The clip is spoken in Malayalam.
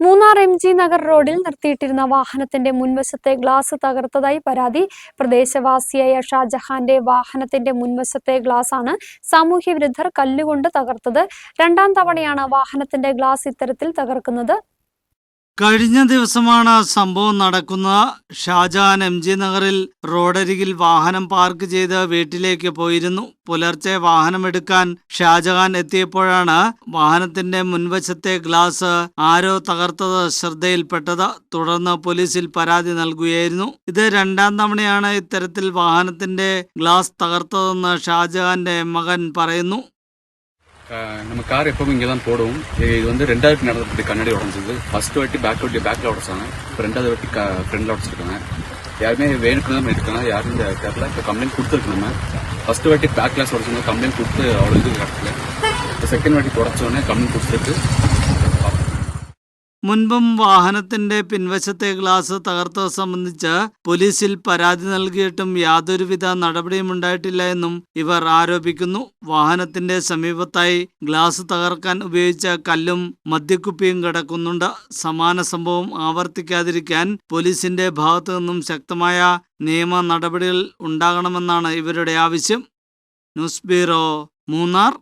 മൂന്നാർ എം ജി നഗർ റോഡിൽ നിർത്തിയിട്ടിരുന്ന വാഹനത്തിന്റെ മുൻവശത്തെ ഗ്ലാസ് തകർത്തതായി പരാതി. പ്രദേശവാസിയായ ഷാജഹാന്റെ വാഹനത്തിന്റെ മുൻവശത്തെ ഗ്ലാസ് ആണ് സാമൂഹ്യ വിരുദ്ധർ കല്ലുകൊണ്ട് തകർത്തത്. രണ്ടാം തവണയാണ് വാഹനത്തിന്റെ ഗ്ലാസ് ഇത്തരത്തിൽ തകർക്കുന്നത്. കഴിഞ്ഞ ദിവസമാണ് സംഭവം നടക്കുന്നത് ഷാജഹാൻ എം ജി നഗറിൽ റോഡരികിൽ വാഹനം പാർക്ക് ചെയ്ത് വീട്ടിലേക്ക് പോയിരുന്നു. പുലർച്ചെ വാഹനമെടുക്കാൻ ഷാജഹാൻ എത്തിയപ്പോഴാണ് വാഹനത്തിന്റെ മുൻവശത്തെ ഗ്ലാസ് ആരോ തകർത്തത് ശ്രദ്ധയിൽപ്പെട്ടത്. തുടർന്ന് പോലീസിൽ പരാതി നൽകുകയായിരുന്നു. ഇത് രണ്ടാം തവണയാണ് ഇത്തരത്തിൽ വാഹനത്തിന്റെ ഗ്ലാസ് തകർത്തതെന്ന് ഷാജഹാന്റെ മകൻ പറയുന്നു. நம்ம கார் எப்பவும் இங்கே தான் போடுவோம். இது வந்து ரெண்டாவது நடந்தது இப்படி கண்ணாடி உடஞ்சிது. ஃபர்ஸ்ட் வாட்டி பேக் வாட்டி பேக்கில் உடச்சாங்க. இப்போ ரெண்டாவது வாட்டி ஃப்ரெண்டில் உடச்சிருக்காங்க. யாருமே வேணுக்கு தான் பண்ணிருக்காங்க யாரும் இந்த தெரில இப்போ கம்ப்ளைண்ட் கொடுத்துருக்கு நம்ம. ஃபர்ஸ்ட் வாட்டி பேக் கிளாஸ் உடச்சவங்க கம்ப்ளைண்ட் கொடுத்து அவ்வளோ இது கிடக்கல இப்போ செகண்ட் வாட்டி உடச்சோடனே கம்ப்ளைண்ட் கொடுத்துருக்கு. മുൻപും വാഹനത്തിന്റെ പിൻവശത്തെ ഗ്ലാസ് തകർത്തത് സംബന്ധിച്ച് പോലീസിൽ പരാതി നൽകിയിട്ടും യാതൊരുവിധ നടപടിയും ഉണ്ടായിട്ടില്ല എന്നും ഇവർ ആരോപിക്കുന്നു. വാഹനത്തിന്റെ സമീപത്തായി ഗ്ലാസ് തകർക്കാൻ ഉപയോഗിച്ച കല്ലും മദ്യക്കുപ്പിയും കിടക്കുന്നുണ്ട്. സമാന സംഭവം ആവർത്തിക്കാതിരിക്കാൻ പോലീസിന്റെ ഭാഗത്തു നിന്നും ശക്തമായ നിയമ നടപടികൾ ഉണ്ടാകണമെന്നാണ് ഇവരുടെ ആവശ്യം. News bureau Munnar.